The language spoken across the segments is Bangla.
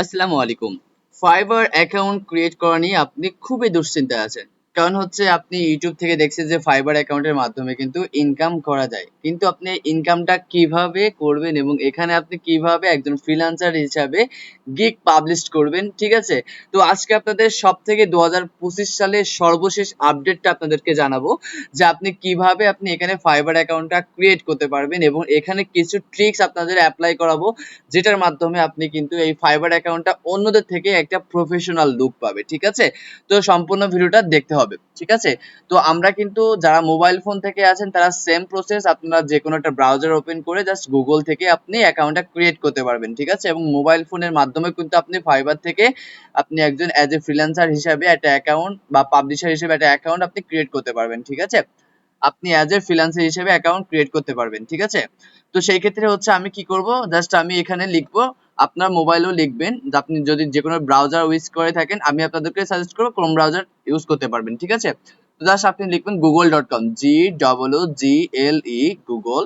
আসসালামু আলাইকুম। ফাইবার অ্যাকাউন্ট ক্রিয়েট করা নিয়ে আপনি খুবই দুশ্চিন্তায় আছেন। কারণ হচ্ছে আপনি ইউটিউব থেকে দেখছেন যে ফাইবার অ্যাকাউন্টের মাধ্যমে কিন্তু ইনকাম করা যায়। কিন্তু আপনি ইনকামটা কীভাবে করবেন এবং এখানে আপনি কীভাবে একজন ফ্রিল্যান্সার হিসাবে গিগ পাবলিশ করবেন, ঠিক আছে? তো আজকে আপনাদের সব থেকে দু সালের সর্বশেষ আপডেটটা আপনাদেরকে জানাব যে আপনি কীভাবে আপনি এখানে ফাইবার অ্যাকাউন্টটা ক্রিয়েট করতে পারবেন এবং এখানে কিছু ট্রিক্স আপনাদের অ্যাপ্লাই করাবো, যেটার মাধ্যমে আপনি কিন্তু এই ফাইবার অ্যাকাউন্টটা অন্যদের থেকে একটা প্রফেশনাল লুক পাবে, ঠিক আছে? তো সম্পূর্ণ ভিডিওটা দেখতে হবে, ঠিক আছে? তো আমরা কিন্তু যারা মোবাইল ফোন থেকে আছেন, তারা সেম প্রসেস আপনারা যে কোনো একটা ব্রাউজার ওপেন করে জাস্ট গুগল থেকে আপনি অ্যাকাউন্টটা ক্রিয়েট করতে পারবেন, ঠিক আছে? এবং মোবাইল ফোনের মাধ্যমে কিন্তু আপনি ফাইবার থেকে আপনি একজন অ্যাজ এ ফ্রিল্যান্সার হিসাবে একটা অ্যাকাউন্ট বা পাবলিশার হিসেবে একটা অ্যাকাউন্ট আপনি ক্রিয়েট করতে পারবেন, ঠিক আছে? আপনি অ্যাজ এ ফ্রিল্যান্সার হিসেবে অ্যাকাউন্ট ক্রিয়েট করতে পারবেন, ঠিক আছে? তো সেই ক্ষেত্রে হচ্ছে আমি কি করব? জাস্ট আমি এখানে লিখব, আপনার মোবাইলেও লিখবেন, আপনি যদি যে কোনো ব্রাউজার ইউজ করে থাকেন, আমি আপনাদেরকে সাজেস্ট করব ক্রোম ব্রাউজার ইউজ করতে পারবেন, ঠিক আছে? তো জাস্ট আপনি লিখবেন Google dot com G double G L E Google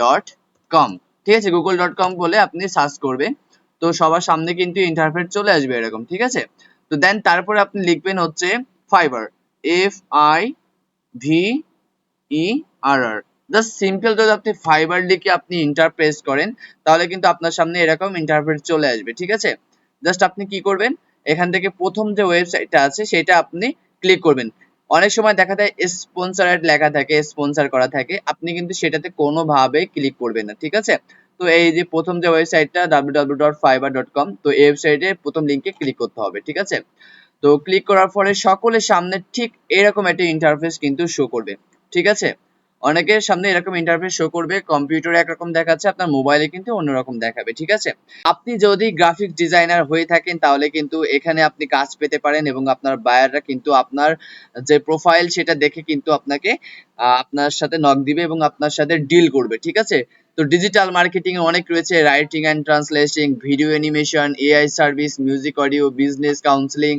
dot com ঠিক আছে? গুগল ডট কম বলে আপনি সার্চ করবেন, তো সবার সামনে কিন্তু ইন্টারফেস চলে আসবে এরকম, ঠিক আছে? তো দেন তারপরে আপনি লিখবেন হচ্ছে Fiverr F I V E R R just simple যদি আপনি ফাইবার লিখে আপনি ইন্টার প্রেস করেন, তাহলে কিন্তু আপনার সামনে এরকম ইন্টারফেস চলে আসবে, ঠিক আছে? জাস্ট আপনি কি করবেন? এখান থেকে প্রথম যে ওয়েবসাইটটা আছে, সেটা আপনি ক্লিক করবেন। অনেক সময় দেখা যায় স্পন্সারেড লেখা থাকে স্পন্সার করা থাকে, আপনি কিন্তু সেটাতে কোনোভাবে ক্লিক করবেন না, ঠিক আছে? তো এই যে প্রথম যে ওয়েবসাইটটা www.fiverr.com তো এই ওয়েবসাইটে প্রথম লিংকে ক্লিক করতে হবে, ঠিক আছে? তো ক্লিক করার পরে সকলের সামনে ঠিক এরকম একটা ইন্টারফেস কিন্তু শো করবে, ঠিক আছে? অনেকের সামনে এরকম ইন্টারফেস শো করবে কম্পিউটারে একরকম দেখাচ্ছে, আপনার মোবাইলে কিন্তু অন্যরকম দেখাবে, ঠিক আছে? আপনি যদি গ্রাফিক ডিজাইনার হয়ে থাকেন, তাহলে কিন্তু এখানে আপনি কাজ পেতে পারেন এবং আপনার বায়াররা কিন্তু আপনার যে প্রোফাইল সেটা দেখে কিন্তু আপনাকে আপনার সাথে নক দিবে এবং আপনার সাথে ডিল করবে, ঠিক আছে? তো ডিজিটাল মার্কেটিং এ অনেক রয়েছে writing and translation video animation AI service music audio business counselling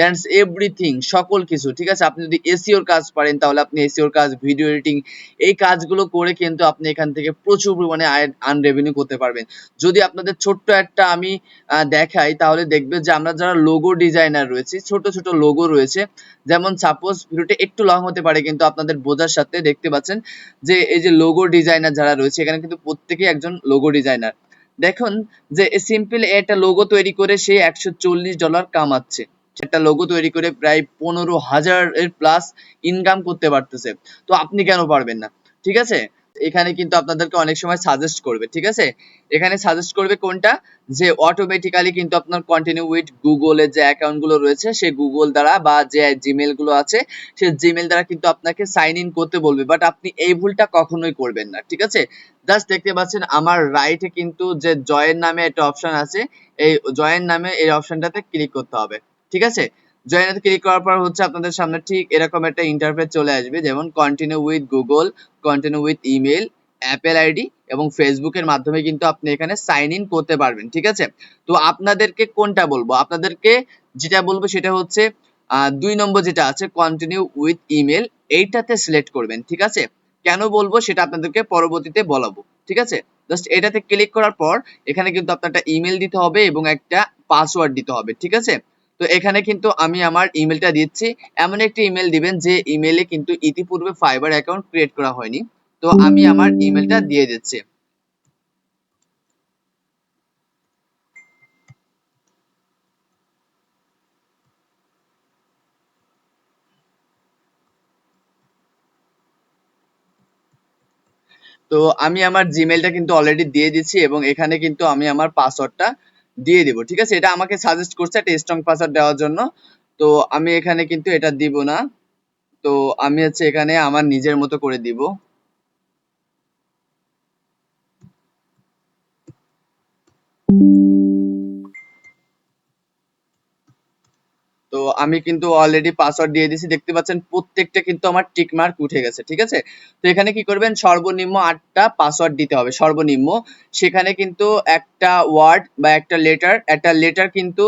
that's everything সকল কিছু, ঠিক আছে? আপনি যদি এসিওর কাজ পারেন, তাহলে আপনি এসিওর কাজ ভিডিও এডিটিং এই কাজগুলো করে কিন্তু আপনি এখান থেকে প্রচুর পরিমাণে আন রেভিনিউ করতে পারবেন। যদি আপনাদের ছোট্ট একটা আমি দেখাই, তাহলে দেখবে যে আমরা যারা লোগো ডিজাইনার রয়েছে, ছোট ছোট লোগো রয়েছে। যেমন সাপোজ ভিডিওটা একটু লং হতে পারে, কিন্তু আপনাদের বোঝার সাথে দেখতে পাচ্ছেন যে এই যে লোগো ডিজাইনার যারা রয়েছে, এখানে কিন্তু প্রত্যেকেই একজন লোগো ডিজাইনার দেখুন যে সিম্পল একটা লোগো তৈরি করে সে একশো চল্লিশ ডলার কামাচ্ছে। একটা লোগো তৈরি করে প্রায় পনেরো হাজারের প্লাস ইনকাম করতে পারতেছে। তো আপনি কেন পারবেন না? ঠিক আছে? এখানে কিন্তু আপনাদেরকে অনেক সময় সাজেস্ট করবে, ঠিক আছে? এখানে সাজেস্ট করবে কোনটা? যে অটোমেটিক্যালি কিন্তু আপনার কন্টিনিউ উইথ গুগলের যে অ্যাকাউন্টগুলো রয়েছে, সে গুগল দ্বারা বা যে জিমেলগুলো আছে, সে জিমেল দ্বারা কিন্তু আপনাকে সাইন ইন করতে বলবে। বাট আপনি এই ভুলটা কখনোই করবেন না, ঠিক আছে? জাস্ট দেখতে পাচ্ছেন আমার রাইটে কিন্তু যে জয়ের নামে একটা অপশন আছে, এই জয়ের নামে এই অপশনটাতে ক্লিক করতে হবে। ঠিক আছে? জয়েনাতে ক্লিক করার পর হচ্ছে আপনাদের সামনে ঠিক এরকম একটা ইন্টারফেস চলে আসবে, যেমন continue with Google continue with email Apple ID এবং ফেসবুকের মাধ্যমে কিন্তু আপনি এখানে সাইন ইন করতে পারবেন, ঠিক আছে? তো আপনাদেরকে কোনটা বলব? আপনাদেরকে যেটা বলব সেটা হচ্ছে দুই নম্বর যেটা আছে কন্টিনিউ উইথ ইমেল এইটাতে সিলেক্ট করবেন, ঠিক আছে? কেন বলব? সেটা আপনাদেরকে পরবর্তীতে বলাবো, ঠিক আছে? জাস্ট এটাতে ক্লিক করার পর এখানে কিন্তু আপনার একটা ইমেল দিতে হবে এবং একটা পাসওয়ার্ড দিতে হবে, ঠিক আছে? তো এখানে কিন্তু আমি আমার ইমেলটা দিচ্ছি। এমন একটি ইমেল দিবেন যে ইমেলে কিন্তু ইতিপূর্বে ফাইবার অ্যাকাউন্ট ক্রিয়েট করা হয়নি। তো আমি আমার ইমেলটা দিয়ে দিচ্ছি। তো আমি আমার জিমেলটা কিন্তু অলরেডি দিয়ে দিচ্ছি এবং এখানে কিন্তু আমি আমার পাসওয়ার্ডটা দিয়ে দিব, ঠিক আছে? এটা আমাকে সাজেস্ট করছে একটা স্ট্রং পাসওয়ার্ড দেওয়ার জন্য। তো আমি এখানে কিন্তু এটা দিব না। তো আমি হচ্ছে এখানে আমার নিজের মতো করে দিব। তো আমি কিন্তু অলরেডি পাসওয়ার্ড দিয়ে দিয়েছি। দেখতে পাচ্ছেন, প্রত্যেকটা কিন্তু আমার টিক মার্ক উঠে গেছে, ঠিক আছে? তো এখানে কি করবেন? সর্বনিম্ন আটটা পাসওয়ার্ড দিতে হবে, সর্বনিম্ন। সেখানে কিন্তু একটা ওয়ার্ড বা একটা লেটার একটা লেটার কিন্তু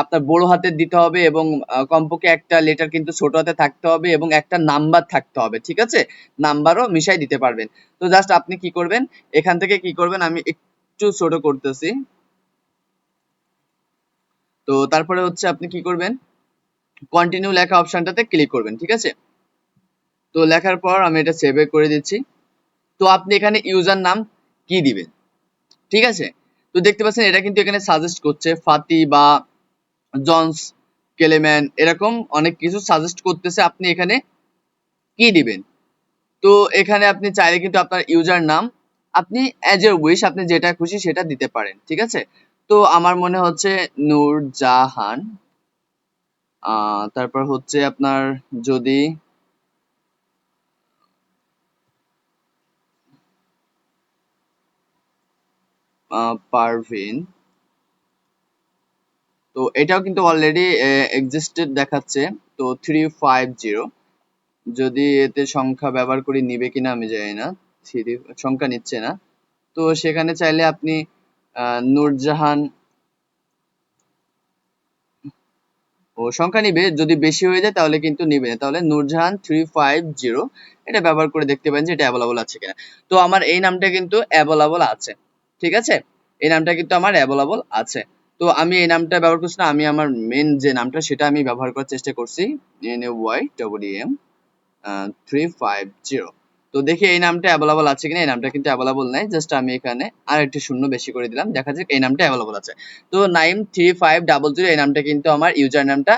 আপনার বড় হাতের দিতে হবে এবং কমপক্ষে একটা লেটার কিন্তু ছোট হাতে থাকতে হবে এবং একটা নাম্বার থাকতে হবে, ঠিক আছে? নাম্বারও মিশাই দিতে পারবেন। তো জাস্ট আপনি কি করবেন? এখান থেকে কি করবেন? আমি একটু ছোট করতেছি। তো তারপরে হচ্ছে আপনি কি করবেন? কন্টিনিউ লেখা অপশনটাতে ক্লিক করবেন, ঠিক আছে? তো লেখার পর আমি এটা সেভ করে দিচ্ছি। তো আপনি এখানে ইউজার নাম কি দিবেন? ঠিক আছে? তো দেখতে পাচ্ছেন এটা কিন্তু এখানে সাজেস্ট করছে। ফাতি বা জনস, কেলেম্যান এরকম অনেক কিছু সাজেস্ট করতেছে আপনি এখানে কি দিবেন? তো এখানে আপনি চাইলে কিন্তু আপনার ইউজার নাম আপনি অ্যাজ এ উইশ আপনি যেটা খুশি সেটা দিতে পারেন, ঠিক আছে? তো আমার মনে হচ্ছে নূর জাহান তারপর হচ্ছে আপনার যদি পারভিন, তো এটাও কিন্তু অলরেডি এক্সিস্টেড দেখাচ্ছে, তো থ্রি ফাইভ জিরো যদি এতে সংখ্যা ব্যবহার করি নিবে কিনা আমি জানি না সংখ্যা নিচ্ছে না, তো সেখানে চাইলে আপনি নূরজাহান ও সংখ্যা নিবে, যদি বেশি হয়ে যায় তাহলে কিন্তু নিবে তাহলে নূরজাহান থ্রি ফাইভ জিরো এটা ব্যবহার করে দেখতে পারেন যে এটা অ্যাভেলেবল আছে কিনা। তো আমার এই নামটা কিন্তু অ্যাভেলেবল আছে, ঠিক আছে? এই নামটা কিন্তু আমার অ্যাভেলেবল আছে। তো আমি এই নামটা ব্যবহার করছি না, আমি আমার মেন যে নামটা সেটা আমি ব্যবহার করার চেষ্টা করছি N A Y double M three five zero তো দেখি এই নামটা অ্যাভেলেবল আছে কিনা, এই নামটা কিন্তু অ্যাভেলেবল নাই জাস্ট আমি এখানে আর একটি শূন্য বেশি করে দিলাম, দেখা যাক এই নামটা অ্যাভেলেবল আছে। তো nine three five double zero এই নামটা কিন্তু আমার ইউজার নামটা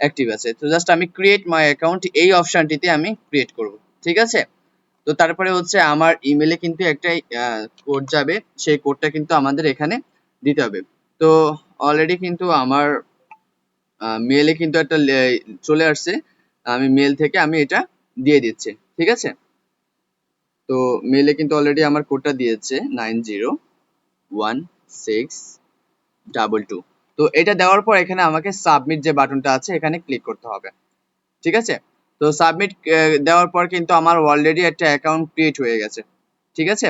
অ্যাক্টিভ আছে। তো জাস্ট আমি ক্রিয়েট মাই অ্যাকাউন্ট এই অপশনটিতে আমি ক্রিয়েট করব, ঠিক আছে? তো তারপরে হচ্ছে আমার ইমেলে কিন্তু একটা কোড যাবে, সেই কোডটা কিন্তু আমাদের এখানে দিতে হবে। তো অলরেডি কিন্তু আমার মেলে কিন্তু একটা চলে আসছে, আমি মেল থেকে আমি এটা দিয়ে দিচ্ছি, ঠিক আছে? তো মেলে কিন্তু অলরেডি আমার কোডটা দিয়েছে nine zero one six double two তো এটা দেওয়ার পর এখানে আমাকে সাবমিট যে বাটনটা আছে, এখানে ক্লিক করতে হবে। ঠিক আছে? তো সাবমিট দেওয়ার পর কিন্তু আমার অলরেডি একটা অ্যাকাউন্ট ক্রিয়েট হয়ে গেছে। ঠিক আছে?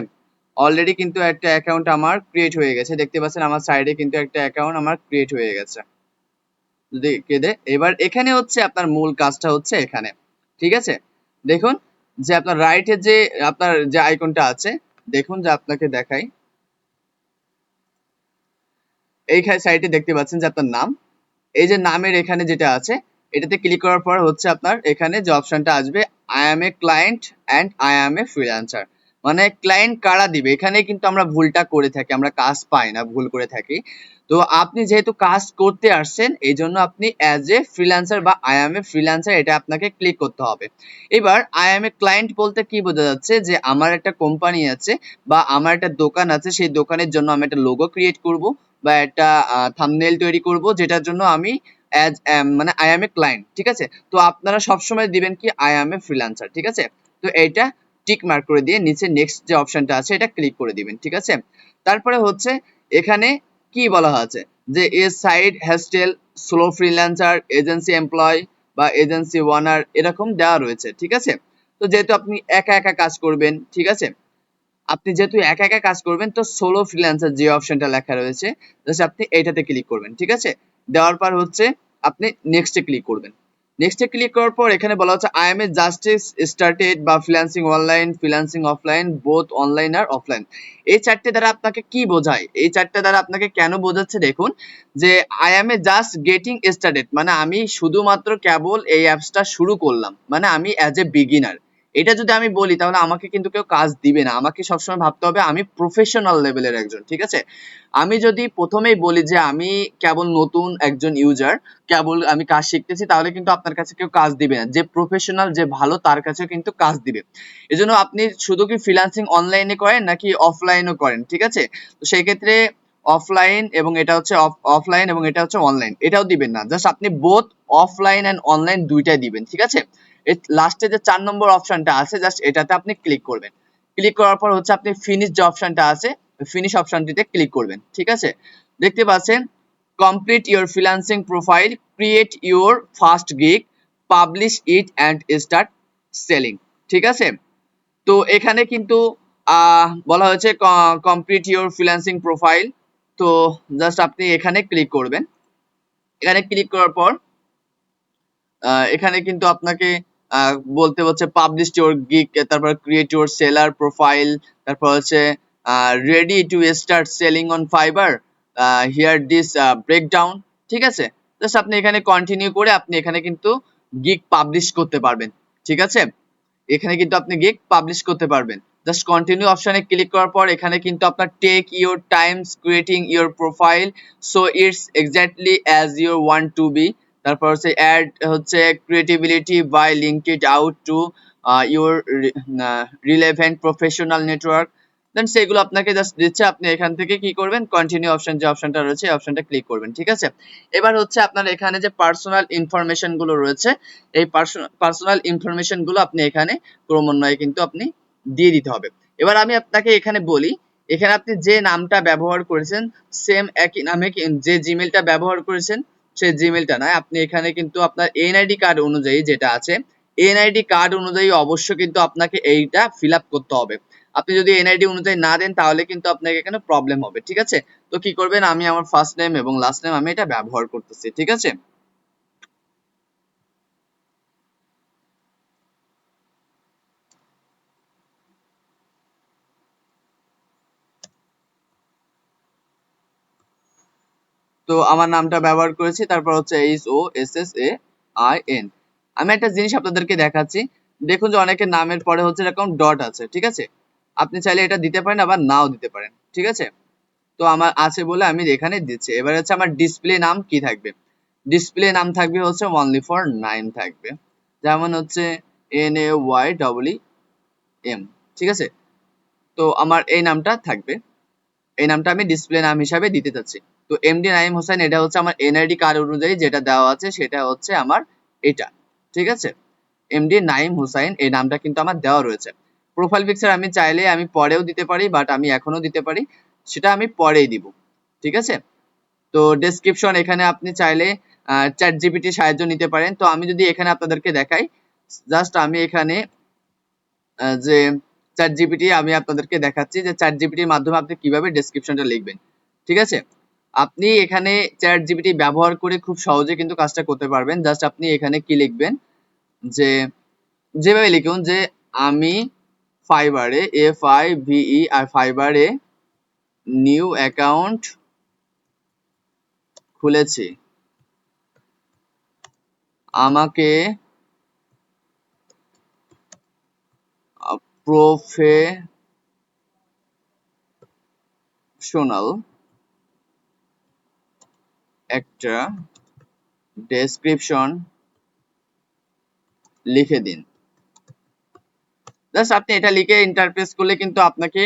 অলরেডি কিন্তু একটা অ্যাকাউন্ট আমার ক্রিয়েট হয়ে গেছে। দেখতে পাচ্ছেন আমার সাইডে কিন্তু একটা অ্যাকাউন্ট আমার ক্রিয়েট হয়ে গেছে। যদি কেঁদে এবার এখানে হচ্ছে আপনার মূল কাজটা হচ্ছে এখানে। ঠিক আছে? দেখুন যে আপনার রাইটে যে আপনার যে আইকনটা আছে, দেখুন যে আপনাকে দেখাই। এই সাইটে দেখতে পাচ্ছেন যে আপনার নাম। এই যে নামের এখানে যেটা আছে, এটাতে ক্লিক করার পর হচ্ছে আপনার এখানে যে অপশনটা আসবে I am a client and I am a freelancer মানে ক্লায়েন্ট কারা দিবে? এখানে কিন্তু আমরা ভুলটা করে থাকি, আমরা কাজ পাই না, ভুল করে থাকি। তো আপনি যেহেতু কাজ করতে আসছেন এই জন্য আপনি অ্যাজ এ ফ্রিল্যান্সার বা আই এম এ ফ্রিল্যান্সার এটা আপনাকে ক্লিক করতে হবে। এবার আই এম এ ক্লায়েন্ট বলতে কি বোঝা যাচ্ছে যে আমার একটা কোম্পানি আছে বা আমার একটা দোকান আছে, সেই দোকানের জন্য আমি একটা লোগো ক্রিয়েট করব বা একটা থামনেল তৈরি করব যেটার জন্য আমি অ্যাজ মানে আই এম এ ক্লায়েন্ট ঠিক আছে? তো আপনারা সবসময় দিবেন কি আই এম এ ফ্রিল্যান্সার ঠিক আছে? তো এইটা টিক মার্ক করে দিয়ে নিচে নেক্সট যে অপশনটা আছে, এটা ক্লিক করে দিবেন, ঠিক আছে? তারপরে হচ্ছে এখানে কি বলা আছে যে a side hustle, solo freelancer, agency employ বা এজেন্সি ওয়ানার এরকম দেওয়া রয়েছে, ঠিক আছে? তো যেহেতু আপনি একা একা কাজ করবেন, ঠিক আছে? আপনি যেহেতু একা একা কাজ করবেন, তো সোলো ফ্রিল্যান্সার যে অপশনটা লেখা রয়েছে জাস্ট আপনি এইটাতে ক্লিক করবেন, ঠিক আছে? দেওয়ার পর হচ্ছে আপনি নেক্সটে ক্লিক করবেন। নেক্সটে ক্লিক করার পর এখানে বলা হচ্ছে I am a justice started বা freelancing online freelancing offline both online আর অফলাইন এই চারটে দ্বারা আপনাকে কি বোঝায়? এই চারটে দ্বারা আপনাকে কেন বোঝাচ্ছে? দেখুন, যে I am a just getting started মানে আমি শুধুমাত্র কেবল এই অ্যাপসটা শুরু করলাম। মানে আমি অ্যাজ এ বিগিনার এটা যদি আমি বলি, তাহলে আমাকে কিন্তু কেউ কাজ দিবে না। আমাকে সবসময় ভাবতে হবে আমি প্রফেশনাল লেভেলের একজন, ঠিক আছে? আমি যদি প্রথমেই বলি যে আমি কেবল নতুন একজন ইউজার কেবল আমি কাজ শিখতেছি, তাহলে কিন্তু আপনার কাছে কেউ কাজ দিবে না। যে প্রফেশনাল যে ভালো, তার কাছেও কিন্তু কাজ দিবে। এজন্য আপনি শুধু কি ফ্রিল্যান্সিং অনলাইনে করেন, নাকি অফলাইনও করেন, ঠিক আছে? তো সেই ক্ষেত্রে অফলাইন এবং এটা হচ্ছে অফলাইন এবং এটা হচ্ছে অনলাইন এটাও দিবেন না। জাস্ট আপনি বোথ অফলাইন অ্যান্ড অনলাইন দুইটাই দিবেন, ঠিক আছে? লাস্টে যে চার নম্বর অপশনটা আছে জাস্ট এটাতে আপনি ক্লিক করবেন। ক্লিক করার পর হচ্ছে আপনি ফিনিশ যে অপশনটা আছে ফিনিশ অপশনটিতে ক্লিক করবেন, ঠিক আছে? দেখতে পাচ্ছেন complete your freelancing profile create your first gig publish it and start selling ঠিক আছে? তো এখানে কিন্তু বলা হয়েছে কমপ্লিট ইউর ফ্রিল্যান্সিং প্রোফাইল তো জাস্ট আপনি এখানে ক্লিক করবেন। এখানে ক্লিক করার পর এখানে কিন্তু আপনাকে বলতে হচ্ছে পাবলিশ ইউর গিগ তারপর ক্রিয়েট ইউর সেলার প্রোফাইল তারপর হচ্ছে ready to start selling on Fiverr here this breakdown ঠিক আছে? জাস্ট আপনি এখানে কন্টিনিউ করে আপনি এখানে কিন্তু গিগ পাবলিশ করতে পারবেন, ঠিক আছে? এখানে কিন্তু আপনি গিগ পাবলিশ করতে পারবেন। জাস্ট কন্টিনিউ অপশানে ক্লিক করার পর এখানে কিন্তু আপনার take your times creating your profile so it's exactly as your want to be তারপর হচ্ছে অ্যাড হচ্ছে creatively by link it out to your relevant professional network then সেগুলো আপনাকে জাস্ট দিচ্ছে, আপনি এখান থেকে কি করবেন? কন্টিনিউ অপশন যে অপশনটা রয়েছে, এই অপশনটা ক্লিক করবেন, ঠিক আছে? এবার হচ্ছে আপনার এখানে যে পার্সোনাল ইনফরমেশনগুলো রয়েছে, এই পার্সোনাল ইনফরমেশনগুলো আপনি এখানে ক্রমান্বয়ে কিন্তু আপনি দিয়ে দিতে হবে। এবার আমি আপনাকে এখানে বলি, এখানে আপনি যে নামটা ব্যবহার করেছেন সেম একই নামে যে জিমেলটা ব্যবহার করেছেন সেই জিমেলটা নয়। আপনি এখানে কিন্তু আপনার এনআইডি কার্ড অনুযায়ী যেটা আছে এনআইডি কার্ড অনুযায়ী অবশ্য কিন্তু আপনাকে এইটা ফিল করতে হবে। আপনি যদি এনআইডি অনুযায়ী না দেন, তাহলে কিন্তু আপনাকে এখানে প্রবলেম হবে, ঠিক আছে? তো কি করবেন? আমি আমার ফার্স্ট নেম এবং লাস্ট নেম আমি এটা ব্যবহার করতেছি, ঠিক আছে? তো আমার নামটা ব্যবহার করেছি, তারপর হচ্ছে H O, S S A, I N. আমি একটা জিনিস আপনাদেরকে দেখাচ্ছি। দেখুন যে অনেকের নামের পরে হচ্ছে এরকম ডট আছে, ঠিক আছে? আপনি চাইলে এটা দিতে পারেন, আবার নাও দিতে পারেন, ঠিক আছে? তো আমার আছে বলে আমি এখানে দিচ্ছি। এবার হচ্ছে আমার ডিসপ্লে নাম কি থাকবে? ডিসপ্লে নাম থাকবে হচ্ছে অনলি ফর নাইন থাকবে। যেমন হচ্ছে N A Y double M ঠিক আছে? তো আমার এই নামটা থাকবে। এই নামটা আমি ডিসপ্লে নাম হিসাবে দিতে চাচ্ছি। তো এমডি নাইম হোসেন, এটা হচ্ছে আমার এনআইডি কার্ড অনুযায়ী যেটা দেওয়া আছে, সেটা হচ্ছে আমার এটা, ঠিক আছে? এমডি নাইম হুসাইন এই নামটা কিন্তু আমার দেওয়া রয়েছে। প্রোফাইল পিকচার আমি চাইলে আমি পরেও দিতে পারি বাট আমি এখনও দিতে পারি, সেটা আমি পরেই দিব, ঠিক আছে? তো ডেসক্রিপশন এখানে আপনি চাইলে চ্যাট জিপিটির সাহায্য নিতে পারেন। তো আমি যদি এখানে আপনাদেরকে দেখাই জাস্ট আমি এখানে যে চ্যাট জিপিটি আমি আপনাদেরকে দেখাচ্ছি যে চ্যাট জিপিটির মাধ্যমে আপনি কীভাবে ডেসক্রিপশনটা লিখবেন, ঠিক আছে? আপনি এখানে চ্যাট জিপিটি ব্যবহার করে খুব সহজে কিন্তু কাজটা করতে পারবেন। জাস্ট আপনি এখানে কি লিখবেন? যে, যেভাবে লিখুন যে, আমি ফাইবারে এফ আই ভিই আর ফাইবারে নিউ অ্যাকাউন্ট খুলেছি। আমাকে প্রফেশনাল একটা ডেসক্রিপশন লিখে দিন। জাস্ট আপনি এটা লিখে ইন্টারপ্রেস করলে কিন্তু আপনাকে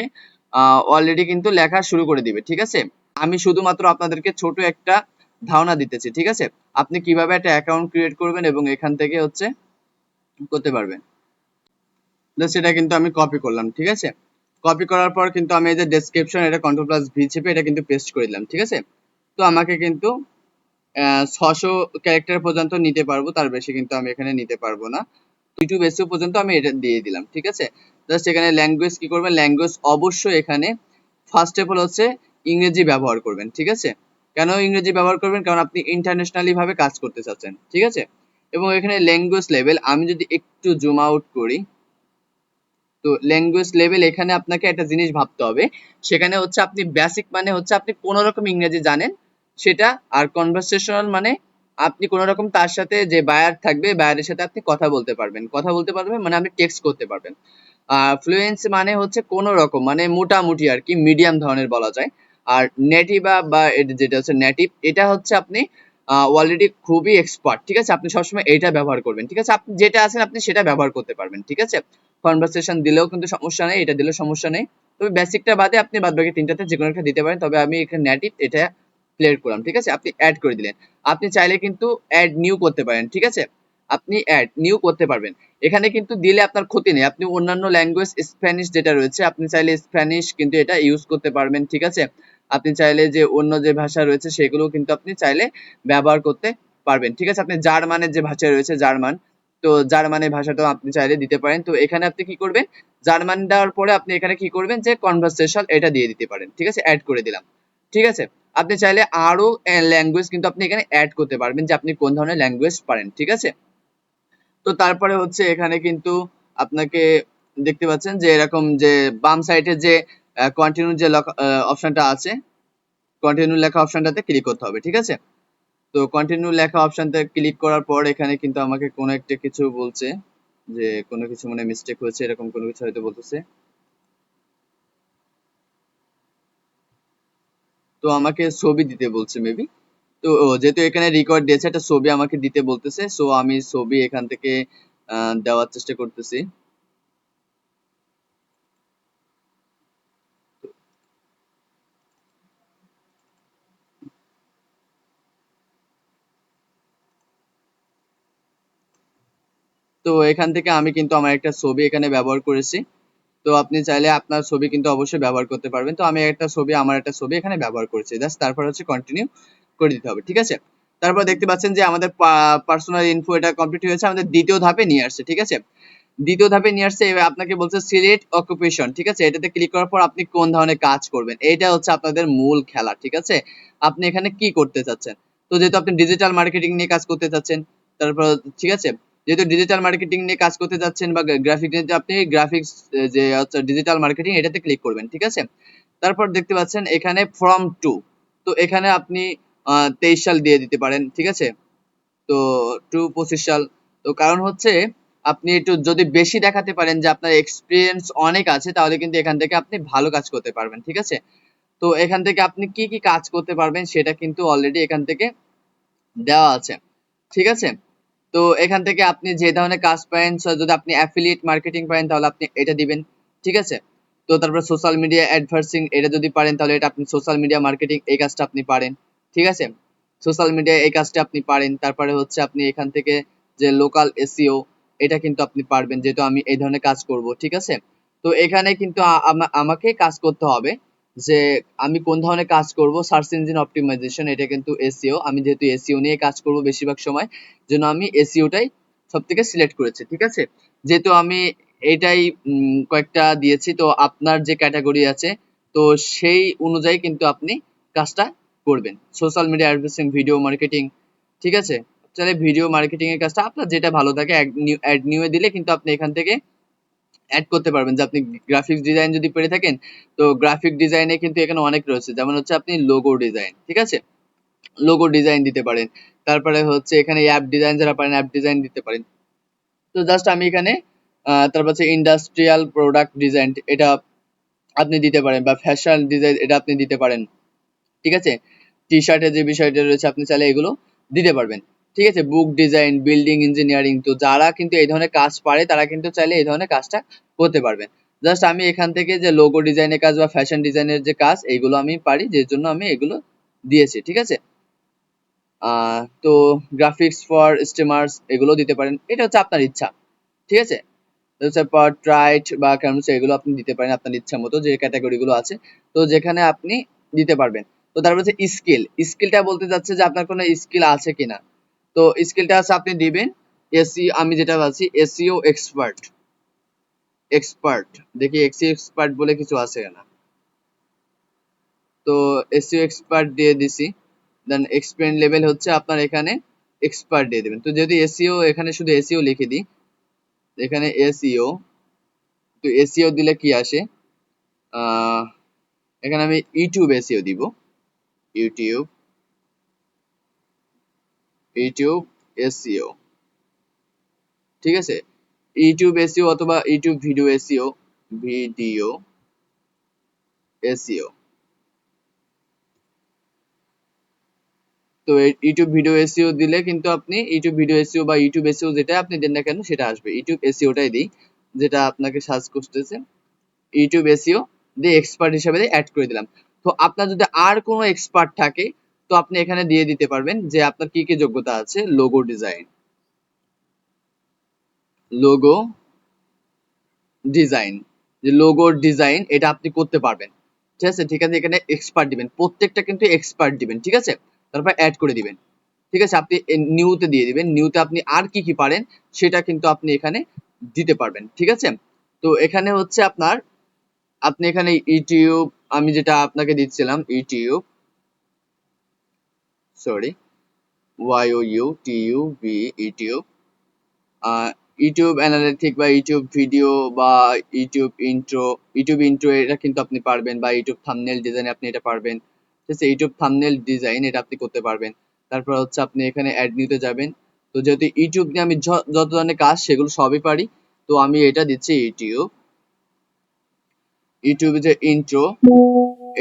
অলরেডি কিন্তু লেখা শুরু করে দিবে, ঠিক আছে? আমি শুধুমাত্র আপনাদেরকে ছোট একটা ধারণা দিতেছি, ঠিক আছে? আপনি কীভাবে একটা অ্যাকাউন্ট ক্রিয়েট করবেন এবং এখান থেকে হচ্ছে করতে পারবেন। এটা কিন্তু আমি কপি করলাম, ঠিক আছে? কপি করার পর কিন্তু আমি এই যে ডেসক্রিপশন এটা কন্ট্রোল প্লাস ভি চেপে এটা কিন্তু পেস্ট করে দিলাম, ঠিক আছে? তো আমাকে কিন্তু ছশো ক্যারেক্টার পর্যন্ত নিতে পারব, তার বেশি কিন্তু আমি এখানে নিতে পারব না। ইউটিউব এসিও পর্যন্ত আমি এটা দিয়ে দিলাম, ঠিক আছে? জাস্ট এখানে ল্যাঙ্গুয়েজ কি করবেন? ল্যাঙ্গুয়েজ অবশ্যই এখানে ফার্স্ট অফ অল হচ্ছে ইংরেজি ব্যবহার করবেন, ঠিক আছে? কেন ইংরেজি ব্যবহার করবেন? কারণ আপনি ইন্টারন্যাশনালি ভাবে কাজ করতে চাচ্ছেন, ঠিক আছে? এবং এখানে ল্যাঙ্গুয়েজ লেভেল আমি যদি একটু জুম আউট করি তো ল্যাঙ্গুয়েজ লেভেল এখানে আপনাকে একটা জিনিস ভাবতে হবে। সেখানে হচ্ছে আপনি বেসিক মানে হচ্ছে আপনি কোনো রকম ইংরেজি জানেন, সেটা আর কনভারসেশনাল মানে আপনি কোনো রকম তার সাথে যে বায়ার থাকবে বায়ারের সাথে আপনি কথা বলতে পারবেন। কথা বলতে পারবেন মানে আপনি টেক্সট করতে পারবেন। আর ফ্লুয়েন্সি মানে হচ্ছে কোনো রকম মানে মোটামুটি আর কি মিডিয়াম ধরনের বলা যায়। আর নেটিভ বা যেটা হচ্ছে নেটিভ এটা হচ্ছে আপনি অলরেডি খুবই এক্সপার্ট ঠিক আছে? আপনি সবসময় এইটা ব্যবহার করবেন, ঠিক আছে? আপনি যেটা আছেন, আপনি সেটা ব্যবহার করতে পারবেন, ঠিক আছে? কনভারসেশন দিলেও কিন্তু সমস্যা নেই, এটা দিলেও সমস্যা নেই। তবে বেসিকটা বাদে আপনি বাদ বাকি তিনটাতে যে কোনো একটা দিতে পারেন, তবে আমি এখানে নেটিভ এটা ক্লিয়ার করলাম, ঠিক আছে? আপনি অ্যাড করে দিলেন। আপনি চাইলে কিন্তু অ্যাড নিউ করতে পারেন, ঠিক আছে? আপনি অ্যাড নিউ করতে পারবেন। এখানে কিন্তু দিলে আপনার ক্ষতি নেই। আপনি অন্যান্য ল্যাঙ্গুয়েজ স্প্যানিশ যেটা রয়েছে, আপনি চাইলে স্প্যানিশ কিন্তু এটা ইউজ করতে পারবেন, ঠিক আছে? আপনি চাইলে যে অন্য যে ভাষা রয়েছে সেগুলো কিন্তু আপনি চাইলে ব্যবহার করতে পারবেন। ঠিক আছে? আপনি জার্মানের যে ভাষা রয়েছে জার্মান, তো জার্মানের ভাষাটাও আপনি চাইলে দিতে পারেন। তো এখানে আপনি কি করবেন? জার্মান দেওয়ার পরে আপনি এখানে কি করবেন? যে কনভারসেশন এটা দিয়ে দিতে পারেন। ঠিক আছে? অ্যাড করে দিলাম। ঠিক আছে? আপনি চাইলে আরও ল্যাঙ্গুয়েজ কিন্তু আপনি এখানে অ্যাড করতে পারবেন যে আপনি কোন ধরনের ল্যাঙ্গুয়েজ পারেন। ঠিক আছে? তো তারপরে হচ্ছে এখানে কিন্তু আপনাকে দেখতে পাচ্ছেন যে এরকম যে বাম সাইডে যে কন্টিনিউ যে অপশনটা আছে কন্টিনিউ লেখা অপশনটাতে ক্লিক করতে হবে, ঠিক আছে? তো কন্টিনিউ লেখা অপশনটা ক্লিক করার পর এখানে কিন্তু আমাকে কোনো একটা কিছু বলছে যে কোনো কিছু মানে মিস্টেক হয়েছে, এরকম কোনো কিছু হয়তো বলতেছে। তো আমাকে ছবি দিতে বলছে মেবি তো যেহেতু এখানে রেকর্ড দিয়েছে, একটা ছবি আমাকে দিতে বলতেছে সো আমি ছবি এখান থেকে দেওয়ার চেষ্টা করতেছি। তো এখান থেকে আমি কিন্তু আমার একটা ছবি এখানে ব্যবহার করেছি। তো আপনি চাইলে আপনার ছবি কিন্তু অবশ্যই ব্যবহার করতে পারবেন। তো আমি একটা ছবি, আমার একটা ছবি এখানে ব্যবহার করেছি। জাস্ট তারপর হচ্ছে কন্টিনিউ করে দিতে হবে, ঠিক আছে? তারপর দেখতে পাচ্ছেন যে আমাদের পার্সোনাল ইনফো এটা কমপ্লিট হয়েছে। আমাদের দ্বিতীয় ধাপে নিয়ে আসছে, ঠিক আছে? দ্বিতীয় ধাপে নিয়ে আসছে আপনাকে বলছে সিলেক্ট অকুপেশন ঠিক আছে? এটাতে ক্লিক করার পর আপনি কোন ধরনের কাজ করবেন? এটা হচ্ছে আপনাদের মূল খেলা, ঠিক আছে? আপনি এখানে কি করতে চাচ্ছেন? তো যেহেতু আপনি ডিজিটাল মার্কেটিং নিয়ে কাজ করতে চাচ্ছেন, তারপর, ঠিক আছে? যেহেতু ডিজিটাল মার্কেটিং নিয়ে কাজ করতে যাচ্ছেন বা গ্রাফিক আপনি গ্রাফিক্স যে হচ্ছে ডিজিটাল মার্কেটিং এটাতে ক্লিক করবেন, ঠিক আছে? তারপর দেখতে পাচ্ছেন এখানে ফর্ম টু তো এখানে আপনি তেইশ সাল দিয়ে দিতে পারেন, ঠিক আছে? তো টু পঁচিশ সাল, তো কারণ হচ্ছে আপনি একটু যদি বেশি দেখাতে পারেন যে আপনার এক্সপিরিয়েন্স অনেক আছে, তাহলে কিন্তু এখান থেকে আপনি ভালো কাজ করতে পারবেন, ঠিক আছে? তো এখান থেকে আপনি কি কি কাজ করতে পারবেন, সেটা কিন্তু অলরেডি এখান থেকে দেওয়া আছে, ঠিক আছে? তো এখান থেকে আপনি যে ধরনের কাজ পাবেন যদি আপনি অ্যাফিলিয়েট মার্কেটিং পারেন, তাহলে আপনি এটা দিবেন, ঠিক আছে? তো তারপর সোশ্যাল মিডিয়া অ্যাডভার্সিং এটা যদি পারেন, তাহলে এটা আপনি সোশ্যাল মিডিয়া মার্কেটিং এই কাজটা আপনি পারেন, ঠিক আছে? সোশ্যাল মিডিয়া এই কাজটা আপনি পারেন, তারপরে হচ্ছে আপনি এখান থেকে যে লোকাল এসিও এটা কিন্তু আপনি পারবেন, যেহেতু আমি এই ধরনের কাজ করব, ঠিক আছে? তো এখানে কিন্তু আমাকে কাজ করতে হবে যে আমি কোন ধরনের কাজ করব সার্চ ইঞ্জিন অপটিমাইজেশন এটা কিন্তু এসিও আমি যেহেতু এসিও নিয়ে কাজ করব বেশিরভাগ সময়, জন্য আমি এসিওটাই সব থেকে সিলেক্ট করেছি, ঠিক আছে? যেহেতু আমি এটাই কয়েকটা দিয়েছি, তো আপনার যে ক্যাটাগরি আছে, তো সেই অনুযায়ী কিন্তু আপনি কাজটা করবেন। Social media advertising video marketing ঠিক আছে? তাহলে ভিডিও মার্কেটিং এর কাজটা আপনার যেটা ভালো থাকে অ্যাড নিউ এ দিলে কিন্তু আপনি এখান থেকে অ্যাড করতে পারবেন। যে আপনি গ্রাফিক্স ডিজাইন যদি পেরে থাকেন, তো গ্রাফিক ডিজাইনে কিন্তু এখানে অনেক রয়েছে। যেমন হচ্ছে আপনি লোগো ডিজাইন ঠিক আছে? লোগো ডিজাইন দিতে পারেন। তারপরে হচ্ছে এখানে অ্যাপ ডিজাইন যারা পারেন অ্যাপ ডিজাইন দিতে পারেন। তো জাস্ট আমি এখানে তারপর হচ্ছে ইন্ডাস্ট্রিয়াল প্রোডাক্ট ডিজাইন এটা আপনি দিতে পারেন বা ফ্যাশন ডিজাইন এটা আপনি দিতে পারেন। ঠিক আছে? টি শার্টের যে বিষয়টা রয়েছে, আপনি চাইলে এগুলো দিতে পারবেন। ঠিক আছে বুক ডিজাইন বিল্ডিং ইঞ্জিনিয়ারিং তো যারা কিন্তু এই ধরনের কাজ পারে, তারা কিন্তু চাইলে এই ধরনের কাজটা করতে পারবেন জাস্ট আমি এখান থেকে যে লোগো ডিজাইনের কাজ বা ফ্যাশন ডিজাইনের যে কাজ, এইগুলো আমি পারি, যে জন্য আমি এগুলো দিয়েছি, ঠিক আছে? তো গ্রাফিক্স ফর স্টিমার্স এগুলো দিতে পারেন। এটা হচ্ছে আপনার ইচ্ছা, ঠিক আছে? ট্রাইট বা ক্যানভাস এগুলো আপনি দিতে পারেন আপনার ইচ্ছা মতো, যে ক্যাটাগরিগুলো আছে। তো যেখানে আপনি দিতে পারবেন। তো তারপর হচ্ছে স্কিল স্কিলটা বলতে যাচ্ছে যে আপনার কোনো স্কিল আছে কিনা। তো স্কিলটা আছে আপনি দিবেন। এসি আমি যেটা বলছি এসিও এক্সপার্ট এক্সপার্ট দেখি এক্সি এক্সপার্ট বলে কিছু আছে না তো এসিও এক্সপার্ট দিয়ে দিছি। দেন এক্সপিরিয়েন্স লেভেল হচ্ছে আপনার এখানে এক্সপার্ট দিয়ে দেবেন। তো যদি এসিও এখানে শুধু এসিও লিখে দিই, এখানে এসিও তো এসিও দিলে কি আসে? এখানে আমি ইউটিউব এসিও দিব। YouTube YouTube, SEO. ঠিক আছে? ইউটিউব, এসইও অথবা YouTube video, SEO video, SEO. তো ইউটিউব ভিডিও, এসইও দিলে কিন্তু আপনি ইউটিউব ভিডিও, এসইও বা ইউটিউব, এসইও যেটা আপনি দেন না কেন, সেটা আসবে। ইউটিউব, এসইওটাই দিই, যেটা আপনাকে সার্চ করতেছে। ইউটিউব, এসইও দিয়ে এক্সপার্ট হিসেবে অ্যাড করে দিলাম। তো আপনার যদি আর কোনো এক্সপার্ট থাকে তো আপনি এখানে দিয়ে দিতে পারবেন যে আপনার কি কি যোগ্যতা আছে? লোগো ডিজাইন লোগো ডিজাইন যে লোগো ডিজাইন এটা আপনি করতে পারবেন। ঠিক আছে? ঠিক আছে, এখানে এক্সপার্ট দিবেন। প্রত্যেকটা কিন্তু এক্সপার্ট দিবেন। ঠিক আছে? তারপর অ্যাড করে দিবেন। ঠিক আছে? আপনি নিউতে দিয়ে দিবেন। নিউতে আপনি আর কি কি পারেন, সেটা কিন্তু আপনি এখানে দিতে পারবেন। ঠিক আছে? তো এখানে হচ্ছে আপনার, আপনি এখানে ইউটিউব আমি যেটা আপনাকে দিচ্ছিলাম YouTube sorry Y O U T U B YouTube YouTube analytic বা ইউটিউব ভিডিও বা ইউটিউব ইন্ট্রো ইউটিউব ইন্ট্রো এটা কিন্তু আপনি পারবেন বা ইউটিউব থামনেল ডিজাইন আপনি এটা পারবেন। ঠিক আছে ইউটিউব থামনেল ডিজাইন এটা আপনি করতে পারবেন। তারপর হচ্ছে আপনি এখানে অ্যাড নিতে যাবেন। তো যেহেতু ইউটিউব নিয়ে আমি যত ধরনের কাজ সেগুলো সবই পারি, তো আমি এটা দিচ্ছি ইউটিউব ইউটিউবে যে ইন্ট্রো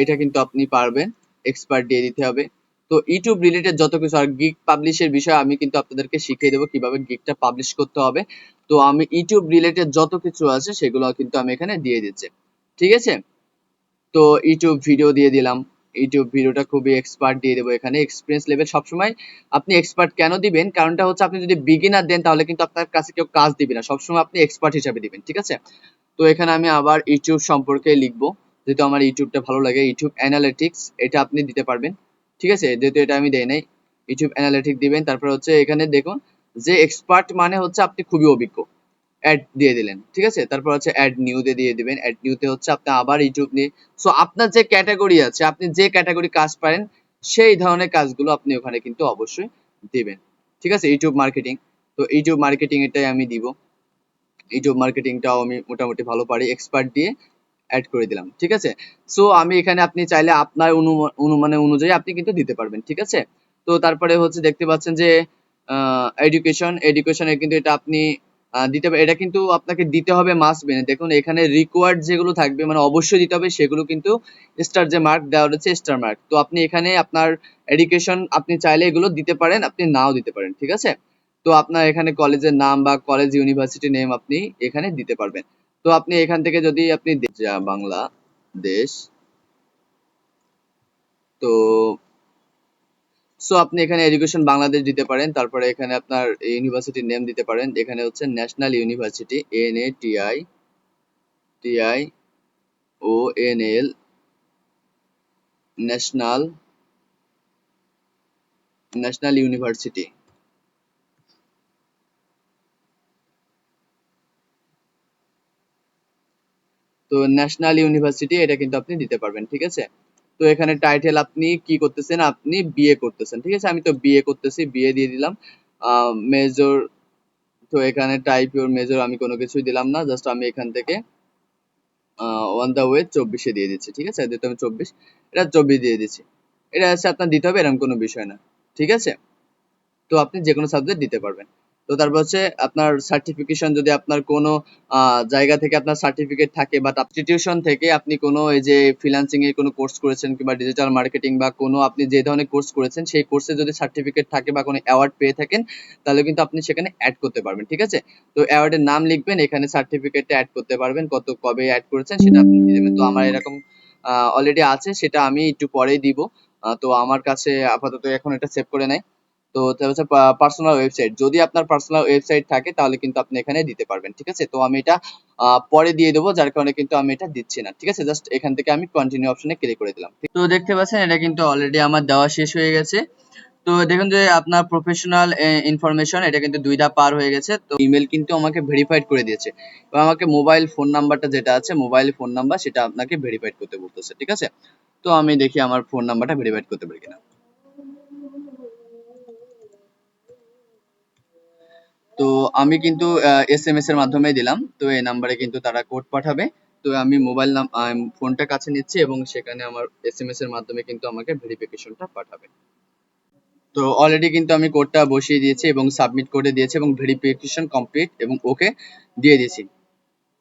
এটা কিন্তু আপনি পারবেন। এক্সপার্ট দিয়ে দিতে হবে। তো ইউটিউব রিলেটেড যত কিছু, আর গিগ পাবলিশের বিষয়ে আমি কিন্তু আপনাদেরকে শিখিয়ে দেবো কীভাবে গিগটা পাবলিশ করতে হবে। তো আমি ইউটিউব রিলেটেড যত কিছু আছে, সেগুলো কিন্তু আমি এখানে দিয়ে দিচ্ছি। ঠিক আছে? তো ইউটিউব ভিডিও দিয়ে দিলাম। ইউটিউব ভিডিওটা খুবই এক্সপার্ট দিয়ে দেবো এখানে। এক্সপিরিয়েন্স লেভেল সবসময় আপনি এক্সপার্ট কেন দিবেন? কারণটা হচ্ছে আপনি যদি বিগিনার দেন, তাহলে কিন্তু আপনার কাছে কেউ কাজ দিবে না। সবসময় আপনি এক্সপার্ট হিসাবে দিবেন, ঠিক আছে? তো এখানে আমি আবার ইউটিউব সম্পর্কে লিখব। যেহেতু আমার ইউটিউবটা ভালো লাগে ইউটিউব অ্যানালিটিক্স এটা আপনি দিতে পারবেন। ঠিক আছে? যেহেতু এটা আমি দেই নাই। ইউটিউব অ্যানালিটিক দিবেন, তারপর হচ্ছে এখানে দেখুন যে এক্সপার্ট মানে হচ্ছে আপনি খুবই অভিজ্ঞ। অ্যাড দিয়ে দিলেন, ঠিক আছে? তারপর হচ্ছে অ্যাড নিউতে দিয়ে দিবেন। অ্যাড নিউতে হচ্ছে আপনি আবার ইউটিউব নিয়ে সো আপনার যে ক্যাটাগরি আছে, আপনি যে ক্যাটাগরি কাজ পারেন, সেই ধরনের কাজগুলো আপনি ওখানে কিন্তু অবশ্যই দিবেন। ঠিক আছে? ইউটিউব মার্কেটিং তো ইউটিউব মার্কেটিং এটাই আমি দিব। ইউটিউব মার্কেটিংটাও আমি মোটামুটি ভালো পারি। এক্সপার্ট দিয়ে অ্যাড করে দিলাম, ঠিক আছে? সো আমি এখানে আপনি চাইলে আপনার অনুমা- অনুমানে অনুযায়ী আপনি কিন্তু দিতে পারবেন, ঠিক আছে? তো তারপরে হচ্ছে দেখতে পাচ্ছেন যে এডুকেশন এডুকেশনে কিন্তু এটা আপনি দিতে হবে এটা কিন্তু আপনাকে দিতে হবে মাস বেনে দেখুন, এখানে রিকোয়ার্ড যেগুলো থাকবে মানে অবশ্যই দিতে হবে, সেগুলো কিন্তু স্টার যে মার্ক দেওয়া রয়েছে স্টার মার্ক তো আপনি এখানে আপনার এডুকেশন আপনি চাইলে এগুলো দিতে পারেন, আপনি নাও দিতে পারেন, ঠিক আছে? তো আপনার এখানে কলেজের নাম বা কলেজ ইউনিভার্সিটি নেম আপনি এখানে দিতে পারবেন। তো আপনি এখান থেকে যদি আপনি দে- যা বাংলাদেশ, তো সো আপনি এখানে এডুকেশন বাংলাদেশ দিতে পারেন, তারপরে এখানে আপনার ইউনিভার্সিটির নেম দিতে পারেন, এখানে হচ্ছে national university N A T I T I O N L national national university তো ন্যাশনাল ইউনিভার্সিটি এটা কিন্তু আপনি দিতে পারবেন, ঠিক আছে? তো এখানে টাইটেল আপনি কি করতেছেন? আপনি বিএ করতেছেন, ঠিক আছে? আমি তো বিএ করতেছি বিএ দিয়ে দিলাম। মেজর তো এখানে টাইপ ইউর মেজর আমি কোনো কিছুই দিলাম না জাস্ট আমি এখান থেকে ওয়ান দ্য ওয়ে চব্বিশে দিয়ে দিচ্ছি, ঠিক আছে? যেহেতু আমি চব্বিশ, এটা চব্বিশ দিয়ে দিচ্ছি। এটা হচ্ছে আপনার দিতে হবে, এরকম কোনো বিষয় না, ঠিক আছে? তো আপনি যে কোনো সাবজেক্ট দিতে পারবেন। তো তারপর হচ্ছে আপনার সার্টিফিকেশন যদি আপনার কোনো জায়গা থেকে আপনার সার্টিফিকেট থাকে বা ইনস্টিটিউশন থেকে আপনি কোনো এই যে ফ্রিল্যান্সিং এর কোনো কোর্স করেছেন কিংবা ডিজিটাল মার্কেটিং বা কোনো আপনি যে ধরনের কোর্স করেছেন, সেই কোর্সে যদি সার্টিফিকেট থাকে বা কোনো অ্যাওয়ার্ড পেয়ে থাকেন, তাহলে কিন্তু আপনি সেখানে অ্যাড করতে পারবেন, ঠিক আছে? তো অ্যাওয়ার্ডের নাম লিখবেন, এখানে সার্টিফিকেটটা অ্যাড করতে পারবেন, কত কবে অ্যাড করেছেন সেটা আপনি তো আমার এরকম অলরেডি আছে, সেটা আমি একটু পরেই দিব। তো আমার কাছে আপাতত এখন এটা সেভ করে নেই তো হচ্ছে পার্সোনাল ওয়েবসাইট যদি আপনার পার্সোনাল ওয়েবসাইট থাকে, তাহলে কিন্তু আপনি এখানে দিতে পারবেন, ঠিক আছে? তো আমি এটা পরে দিয়ে দেবো, যার কারণে কিন্তু আমি এটা দিচ্ছি না, ঠিক আছে? জাস্ট এখান থেকে আমি কন্টিনিউ অপশনে ক্লিক করে দিলাম। তো দেখতে পাচ্ছেন, এটা কিন্তু অলরেডি আমার দেওয়া শেষ হয়ে গেছে। তো দেখুন যে, আপনার প্রফেশনাল ইনফরমেশন এটা কিন্তু দুই ধাপ পার হয়ে গেছে। তো ইমেল কিন্তু আমাকে ভেরিফাইড করে দিয়েছে। এবং আমাকে মোবাইল ফোন নাম্বারটা যেটা আছে মোবাইল ফোন নাম্বার সেটা আপনাকে ভেরিফাইড করতে বলতেছে, ঠিক আছে? তো আমি দেখি আমার ফোন নাম্বারটা ভেরিফাইড করতে পারি কিনা। তো আমি কিন্তু এস এম এস এর মাধ্যমে দিলাম। তো এই নাম্বারে কিন্তু তারা কোড পাঠাবে। তো আমি মোবাইল নাম ফোনটা কাছে নিচ্ছি এবং সেখানে আমার এস এম এস এর মাধ্যমে কিন্তু আমাকে ভেরিফিকেশনটা পাঠাবে। তো অলরেডি কিন্তু আমি কোডটা বসিয়ে দিয়েছি এবং সাবমিট করে দিয়েছি এবং ভেরিফিকেশন কমপ্লিট এবং ওকে দিয়ে দিয়েছি।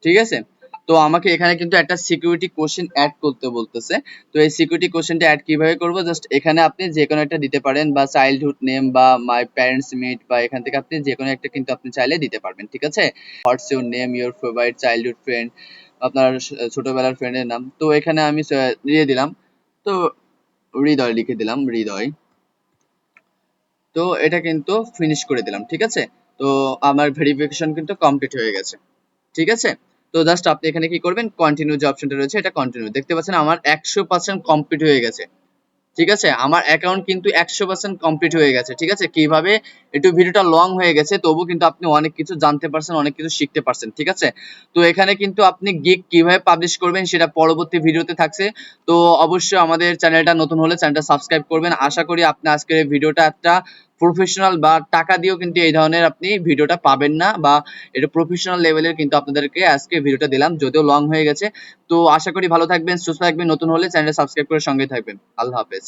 ঠিক আছে? তো আমাকে এখানে কিন্তু একটা সিকিউরিটি কোশ্চেন অ্যাড করতে বলতেছে। তো এই সিকিউরিটি কোশ্চেনটা অ্যাড কীভাবে করব? জাস্ট এখানে আপনি যে কোনো একটা দিতে পারেন, বা চাইল্ডহুড নেম বা মাই প্যারেন্টস মিট বা এখান থেকে আপনি যে কোনো একটা কিন্তু আপনি চাইলে দিতে পারবেন, ঠিক আছে? What's your name your favourite childhood friend আপনার ছোটবেলার ফ্রেন্ডের নাম। তো এখানে আমি দিয়ে দিলাম। তো হৃদয় লিখে দিলাম, হৃদয়। তো এটা কিন্তু ফিনিশ করে দিলাম, ঠিক আছে? তো আমার ভেরিফিকেশন কিন্তু কমপ্লিট হয়ে গেছে, ঠিক আছে? তো জাস্ট আপনি এখানে কি করবেন? কন্টিনিউ যে অপশনটা রয়েছে, এটা কন্টিনিউ দেখতে পাচ্ছেন আমার একশো পার্সেন্ট কমপ্লিট হয়ে গেছে। ঠিক আছে? আমার অ্যাকাউন্ট কিন্তু একশো পার্সেন্ট কমপ্লিট হয়ে গেছে। ঠিক আছে? কীভাবে? একটু ভিডিওটা লং হয়ে গেছে তবু কিন্তু আপনি অনেক কিছু জানতে পারছেন, অনেক কিছু শিখতে পারছেন। ঠিক আছে? তো এখানে কিন্তু আপনি গিগ কীভাবে পাবলিশ করবেন, সেটা পরবর্তী ভিডিওতে থাকছে। তো অবশ্যই আমাদের চ্যানেলটা নতুন হলে চ্যানেলটা সাবস্ক্রাইব করবেন। আশা করি আপনি আজকের ভিডিওটা একটা প্রফেশনাল বা টাকা দিয়েও কিন্তু এই ধরনের আপনি ভিডিওটা পাবেন না বা এটা প্রফেশনাল লেভেলের কিন্তু আপনাদেরকে আজকে ভিডিওটা দিলাম, যদিও লং হয়ে গেছে। তো আশা করি ভালো থাকবেন, সুস্থ থাকবেন, নতুন হলে চ্যানেলটা সাবস্ক্রাইব করে সঙ্গে থাকবেন। আল্লাহ হাফেজ।